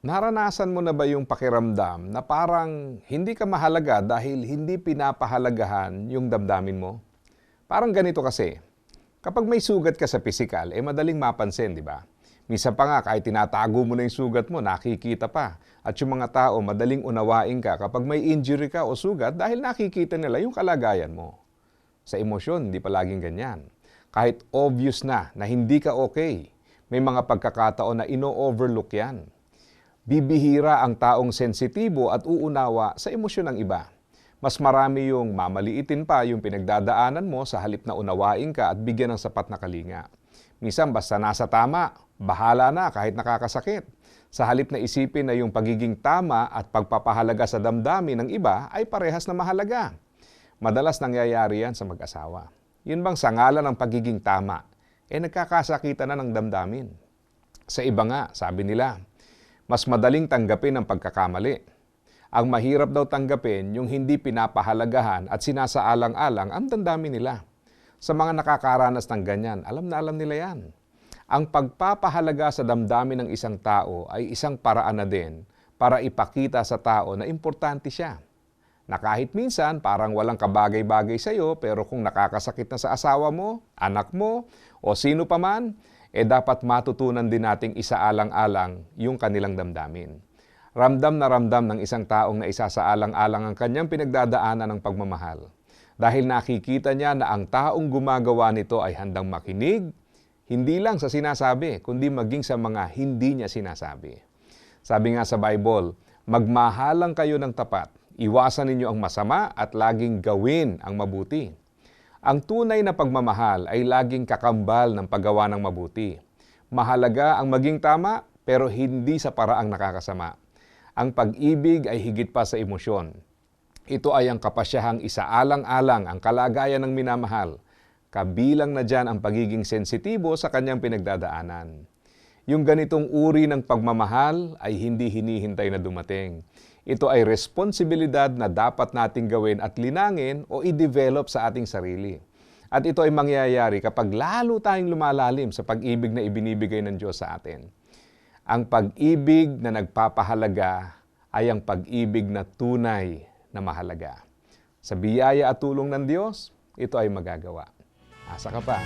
Naranasan mo na ba yung pakiramdam na parang hindi ka mahalaga dahil hindi pinapahalagahan yung damdamin mo? Parang ganito kasi, kapag may sugat ka sa pisikal, eh madaling mapansin, di ba? Minsan pa nga, kahit tinatago mo na yung sugat mo, nakikita pa. At yung mga tao, madaling unawain ka kapag may injury ka o sugat dahil nakikita nila yung kalagayan mo. Sa emosyon, hindi palaging ganyan. Kahit obvious na na hindi ka okay, may mga pagkakataon na ino-overlook yan bibihira ang taong sensitibo at uunawa sa emosyon ng iba. Mas marami yung mamaliitin pa yung pinagdadaanan mo sa halip na unawain ka at bigyan ng sapat na kalinga. Minsan basta nasa tama, bahala na kahit nakakasakit. Sa halip na isipin na yung pagiging tama at pagpapahalaga sa damdamin ng iba ay parehas na mahalaga. Madalas nangyayari yan sa mag-asawa. Yun bang sa ngalan ng pagiging tama, eh nagkakasakitan na ng damdamin. Sa iba nga, sabi nila, mas madaling tanggapin ang pagkakamali. Ang mahirap daw tanggapin yung hindi pinapahalagahan at sinasaalang-alang ang damdamin nila. Sa mga nakakaranas ng ganyan, alam na alam nila yan. Ang pagpapahalaga sa damdamin ng isang tao ay isang paraan na din para ipakita sa tao na importante siya. Na kahit minsan parang walang kabagay-bagay sa iyo pero kung nakakasakit na sa asawa mo, anak mo o sino pa man, eh dapat matutunan din nating isaalang-alang yung kanilang damdamin. Ramdam na ramdam ng isang taong na isasaalang-alang ang kanyang pinagdadaanan ng pagmamahal. Dahil nakikita niya na ang taong gumagawa nito ay handang makinig, hindi lang sa sinasabi, kundi maging sa mga hindi niya sinasabi. Sabi nga sa Bible, magmahalang kayo ng tapat, iwasan ninyo ang masama at laging gawin ang mabuti. Ang tunay na pagmamahal ay laging kakambal ng paggawa ng mabuti. Mahalaga ang maging tama pero hindi sa paraang nakakasama. Ang pag-ibig ay higit pa sa emosyon. Ito ay ang kapasyahang isaalang-alang ang kalagayan ng minamahal. Kabilang na dyan ang pagiging sensitibo sa kanyang pinagdadaanan. Yung ganitong uri ng pagmamahal ay hindi hinihintay na dumating. Ito ay responsibilidad na dapat nating gawin at linangin o i-develop sa ating sarili. At ito ay mangyayari kapag lalo tayong lumalalim sa pag-ibig na ibinibigay ng Diyos sa atin. Ang pag-ibig na nagpapahalaga ay ang pag-ibig na tunay na mahalaga. Sa biyaya at tulong ng Diyos, ito ay magagawa. Asa ka pa.